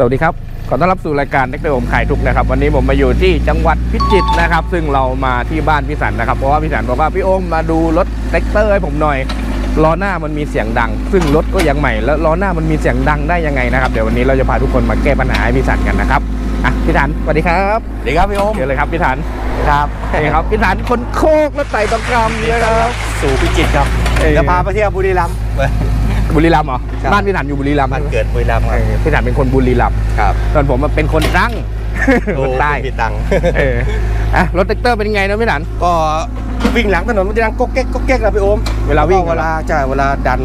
สวัสดีครับ ขอต้อนรับสู่รายการเด็กเตอร์ผมขายทุกนะครับ วันนี้ผมมาอยู่ที่จังหวัดพิจิตรนะครับ ซึ่งเรามาที่บ้านพี่สันนะครับ เพราะว่าพี่สันบอกว่าพี่โอมมาดูรถเด็กเตอร์ให้ผมหน่อย ล้อหน้ามันมีเสียงดัง ซึ่งรถก็ยังใหม่ แล้วล้อหน้ามันมีเสียงดังได้ยังไงนะครับเดี๋ยววันนี้เราจะพาทุกคนมาแก้ปัญหาให้พี่สันกันนะครับอะพี่สันสวัสดีครับสวัสดีครับพี่โอมเชิญเลยครับพี่สันครับนี่ครับพี่สันคนโคกรถไต่ตองคำเนี่ยครับสู่พิจิตรครับเอ้ยจะพาไปเที่ยวบุรีรัมย์ บุรีรัมย์เหรอครับบ้านพี่สันอยู่บุรีรัมย์มันเกิดบุรีรัมย์คเอรับอพี่สันเป็นคนบุรีรัมย์ครับส่วนผมอะเป็นคนตรังคนใต้มีตังค์ เอออะรถแท็กเตอร์เป็นยังไงนะพี่หนันก็วิ่งหลังถนนมันจะดังก๊กเก๊กก๊กเก๊กนะพี่โอมเวลาวิ่งแก็เวลาใช่เวลาดัน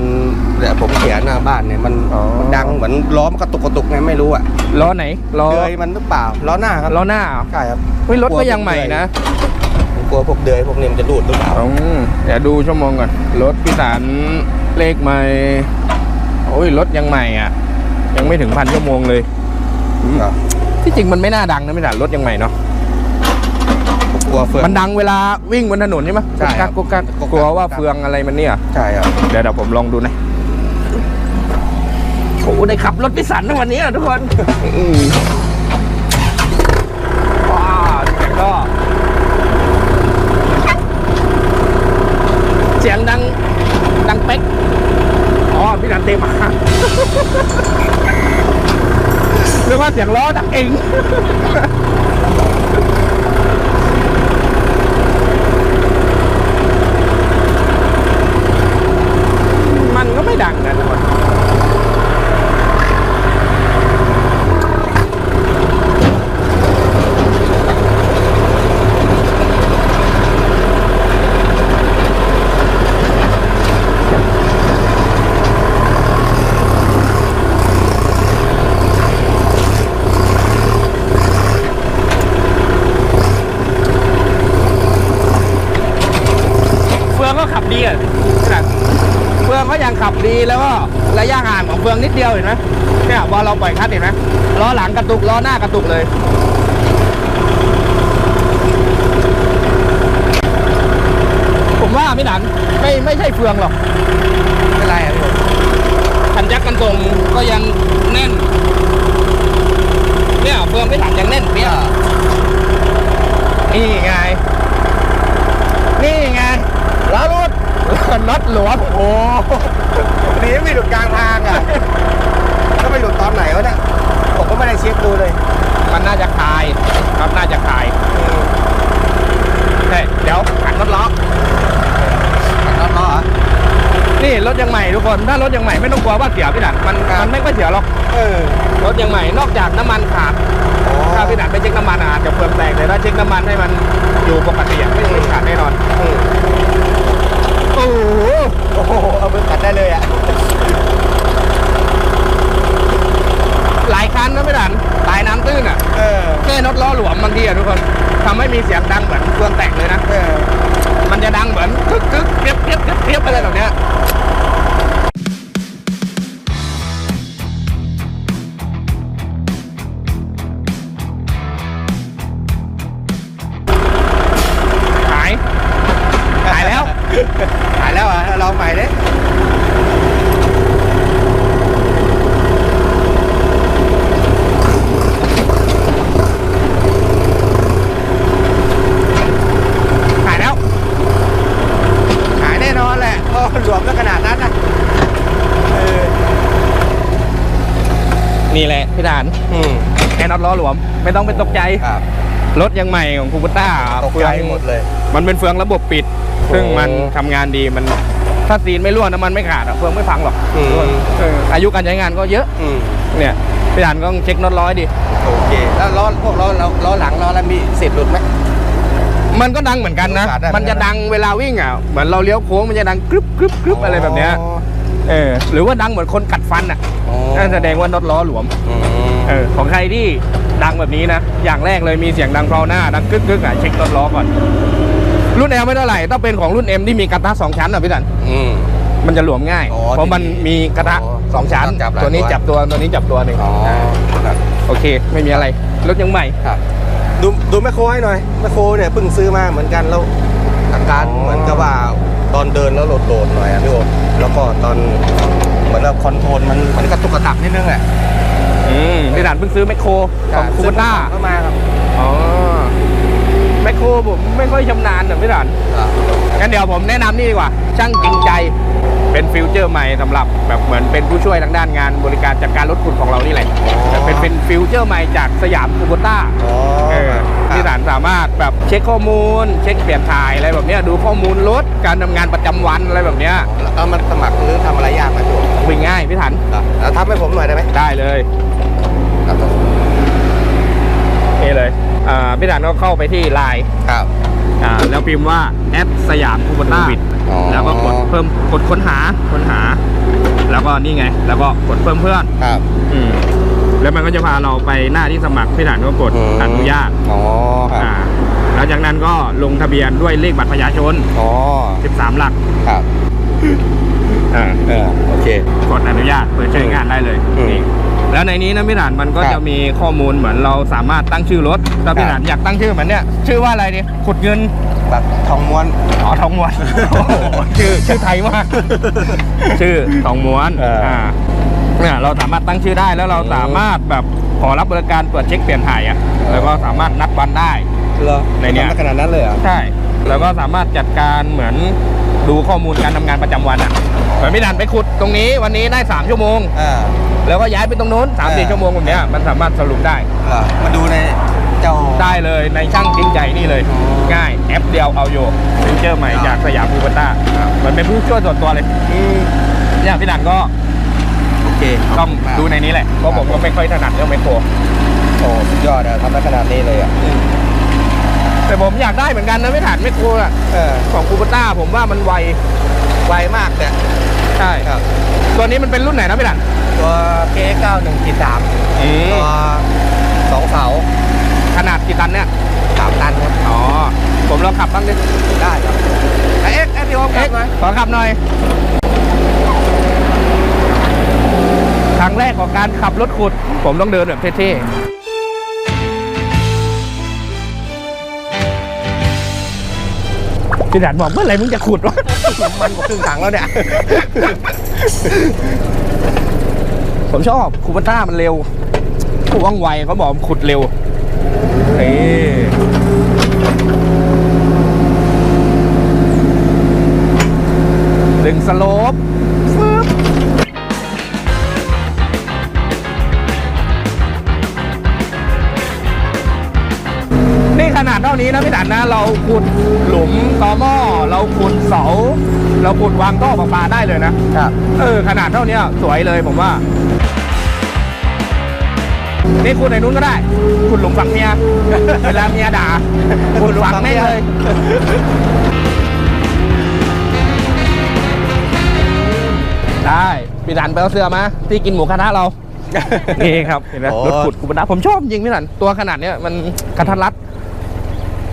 เนี่ยผมเขียนหน้าบ้านเนี่ยมันอ๋อ มันดังเหมือนล้อมันกระตุกกระตุกไงไม่รู้อะล้อไหนล้อเดือยมันหรือเปล่าล้อหน้าครับล้อหน้าเหรอใช่ครับเฮ้ยรถก็ยังใหม่นะ ผมกลัวพวกเดือยพวกนี้มันจะดูดหรือเปล่า อืมเดี๋ยวดูชั่วโมงก่อน รถพี่สัน เลขใหม่ โอ้ยรถยังใหม่อะ ยังไม่ถึงพันชั่วโมงเลยอืมครับที่จริงมันไม่น่าดังนะพี่สันรถยังใหม่เนาะผมกลัวเฟืองมันดังเวลาวิ่งบนถนนใช่ไหมใช่ครับกุกกักกุกกักกลัวว่าเฟืองอะไรมันเนี่ยใช่ครับเดี๋ยวเดี๋ยวผมลองดูนะโอ้โหได้ขับรถพิสันนะวันนี้อะทุกคนอืมว้าวเสียงก็เสียงดัง ดังเป๊ก อ๋อ พี่สันเตมา เรียกว่าเสียงล้อดังเอง มันก็ไม่ดังนะทุกคน เฟืองก็ขับดีอะขนาดเฟืองก็ ยังขับดีแล้วก็ระยะห่างของเฟืองนิดเดียวเห็นไหมเนี่ยพอเราปล่อยคลัดเห็นไหมล้อหลังกระตุกล้อหน้ากระตุกเลยผมว่าพี่หนันไม่ไม่ใช่เฟืองหรอกไม่เป็นไรอะพี่โอมคันยักษ์กันตรงก็ยังแน่นเนี่ยเฟืองพี่หนันยังแน่นเปี้ยนี่ไงนี่ไงล้อรถ น็อตหลวมโอ้หนีไม่หลุดกลางทางอะก็ไปหลุดตอนไหนวะเนี่ยผมก็ไม่ได้เช็คดูเลย มันน่าจะคลายครับน่าจะคลายใช่เดี๋ยวขันรถล้อล้อล้อเหรอนี่รถยังใหม่ทุกคนถ้ารถยังใหม่ไม่ต้องกลัวว่าเสียพี่ดันมันครับมันไม่ค่อยเสียหรอกเออรถยังใหม่นอกจากน้ำมันขาดถ้าพี่ดันไปเช็คน้ำมันอาจจะเปลืองแตกแต่ถ้าเช็คน้ำมันให้มันอยู่ปกติอะไม่ไม่ขาดแน่นอนอืม โอ้โหโอ้โห เอามือกัดได้เลยอะ หลายคันนะพี่ดันหลายน้ำตื้นอะ เออ แค่รถล้อหลวมบางทีอะทุกคนทำให้มีเสียงดังเหมือนเครื่องแตกเลยนะ เออ มันจะดังเหมือนกึกกึกเปียบเปียบเปียบเปียบอะไรแบบเนี้ย นี่แหละพี่ดานอืมแค่น็อตล้อหลวม ไม่ต้องเป็นตกใจครับรถยังใหม่ของคูปต้าตกใจหมดเลย มันเป็นเฟืองระบบปิดโอ้ซึ่งมันทำงานดีมันถ้าซีนไม่รั่วน้ำมันไม่ขาดอะเฟืองไม่พังหรอกอืมเอออายุการใช้งานก็เยอะอืมเนี่ยพี่ดานก็ต้องเช็คน็อตร้อยดิโอเคแล้วล้อพวกล้อล้อล้อหลังล้อแล้วมีสิทธิ์หลุดไหมมันก็ดังเหมือนกันนะมีโอกาสได้เหมืมัอนนกันจะดังเวลาวิ่งอะ เหมือนเราเลี้ยวโค้งมันจะดังกรึบกรึบกรึบอะไรแบบเนี้ย เออหรือว่าดังเหมือนคนกัดฟันอะอ๋อนั่นแสดงว่าน็อตล้อหลวมอืมเออของใครที่ดังแบบนี้นะ อย่างแรกเลยมีเสียงดังเพราหน้า ดังกึกกึกอะเช็คน็อตล้อก่อน รุ่นแอลไม่เท่าไหร่ต้องเป็นของรุ่นเอ็มที่มีกระทะสองชั้นอะพี่ดันอืมมันจะหลวมง่ายอ๋อเพราะมันมีกระทะอ๋อสองชั้นจับหลายตัวนี้ตัวจับตัวตัวนี้จับตัวหนึ่งอ๋อครับโอเค ไม่มีอะไรรถยังใหม่ครับดูดูแมคโครให้หน่อยแมคโครเนี่ยเพิ่งซื้อมาเหมือนกันแล้วอาการอ๋อเหมือนกับว่า ตอนเดินแล้วโหลดๆหน่อยอะพี่โอมแล้วก็ตอนเหมือนเราคอนโทรลมันมันกระตุกกระตักนิดนึงแหละอืมพี่สันเพิ่งซื้อแมคโครของคูเปต้าเข้ามาครับอ๋อแมคโครผมไม่ค่อยชำนาญนะพี่สันครับงั้นเดี๋ยวผมแนะนำนี่ดีกว่า ช่างจริงใจเป็นฟิวเจอร์ใหม่สำหรับแบบเหมือนเป็นผู้ช่วยทางด้านงานบริการจัดการรถขุดของเรานี่แหละแต่เป็นเป็นฟิวเจอร์ใหม่จากสยามคูโบต้า อ๋อเออที่สารสามารถแบบเช็คข้อมูล เช็คเปลี่ยนถ่ายอะไรแบบเนี้ยดูข้อมูลรถการทำงานประจำวันอะไรแบบเนี้ยแล้วมันสมัครหรือทำอะไรยากไหมพี่วิ่งง่ายพี่ถันครับแล้วทำให้ผมหน่อยได้ไหมได้เลยครับนี่เลยอ่าพี่ถันก็เข้าไปที่ไลน์ครับอ่าแล้วพิมพ์ว่าแอปสยามคูโบต้าอ๋อแล้วก็กดเพิ่มกดค้นหาค้นหา แล้วก็นี่ไง แล้วก็กดเพิ่มเพื่อนครับอืม แล้วมันก็จะพาเราไปหน้าที่สมัครพี่ถันก็กดอนุญาตอ๋อครับอ่าหลังจากนั้นก็ลงทะเบียนด้วยเลขบัตรประชาชน อ๋อ13 หลักครับอ่า เออโอเค กดอนุญาตเปิดใช้งานได้เลยอืมนี่แล้วในนี้นะพี่ถันมันก็ครับจะมีข้อมูลเหมือนเราสามารถตั้งชื่อรถถ้าพี่ครับถันอยากตั้งชื่อเหมือนเนี้ยชื่อว่าอะไรดีขุดเงินแบบทองม้วน อ๋อทองม้วนโอ้โหชื่อชื่อไทยมาก ชื่อทองม้วนเอออ่ เนี่ยเราสามารถตั้งชื่อได้แล้วเราสามารถแบบขอรับบริการตรวจเช็คเปลี่ยนถ่ายอะเออแล้วก็สามารถนัดวันได้เหรอในเนี้ยทำได้ขนาดนั้นเลยเหรอใช่แล้วก็สามารถจัดการเหมือนดูข้อมูลการทำงานประจำวันอะเหมือนพี่ดันไปขุดตรงนี้วันนี้ได้ 3 ชั่วโมงอ่าแล้วก็ย้ายไปตรงนู้น3ามเอสี่อชั่วโมงแบบเนี้ยมันสามารถสรุปได้เหรอมาดูในเจ้าได้เลยในช่างจริงใจนี่เลยอ๋อง่ายแอปเดียวเอาอยู่ฟีเจอร์ใหม่ครับจากสยามภูเบต้าครับมันเป็นผู้ช่วยส่วนตัวเลยอืมเนี่ยพี่ดันก็โอ เคต้องดูในนี้แหละเพราะผมก็ไม่ค่อยถนัดเรื่องไมโครโอ้สุดยอดอะทำได้ขนาดนี้เลยอะแต่ผมอยากได้เหมือนกันนะไม่ถานไมโครอะเออของคูเบต้าผมว่ามันไวไวมากเนี่ยใช่ครับตัวนี้มันเป็นรุ่นไหนนะพี่ดันตัว K91 อืมตัวสองเสาขนาดกี่ตันเนี่ยสามตันครับอ๋อผมลองขับบ้างดิได้ครับไอเอ็กซ์เอ็กซ์พี่โอมคเอ๊ะรับไหมขอขับหน่อย ค รั้งแรกของการขับรถขุด ผมต้องเดินแบบเท่ๆพี่ดันบอกเมื่อไหร่มึงจะขุดวะมันกว่าครึ่งถังแล้วเนี่ย ผมชอบคูปต้ามันเร็วว่องไวเขาบอกขุดเร็วนี่ดึงสโลป นาดเท่านี้นะพี่ดันนะเราขุดหลุมตอหม้อเราขุดเสา เราขุดวางท่อประปาได้เลยนะครับ เออขนาดเท่านี้สวยเลยผมว่านี่คุณในนู้นก็ได้ คุณหลุมฝังเมีย เวลาเมียด่า คุณฝังแม่งเลย ได้พี่ดันไปเอาเสื้อมาที่กินหมูกระทะเรา นี่ครับเห็นไหมโอ้ รถขุดกุบดาผมชอบจริงพี่ดันตัวขนาดเนี้ยมันกระทัดรัด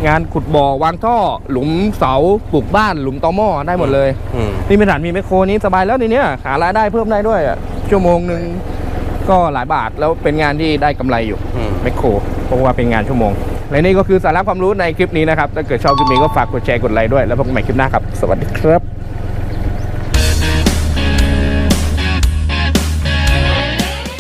งานขุดบ่อวางท่อ หลุมเสาปลูกบ้านหลุมตอหม้อได้หมดเลยอืมนี่เป็นฐานมีแมคโครนี้สบายแล้วในเนี้ยหารายได้เพิ่มได้ด้วยอะชั่วโมงหนึ่งก็หลายบาทแล้วเป็นงานที่ได้กำไรอยู่ อืม แมคโครเพราะว่าเป็นงานชั่วโมง และนี่ก็คือสาระความรู้ในคลิปนี้นะครับ ถ้าเกิดชอบคลิปนี้ก็ฝากกดแชร์กดไลค์ด้วย แล้วพบกันใหม่คลิปหน้าครับ สวัสดีครับ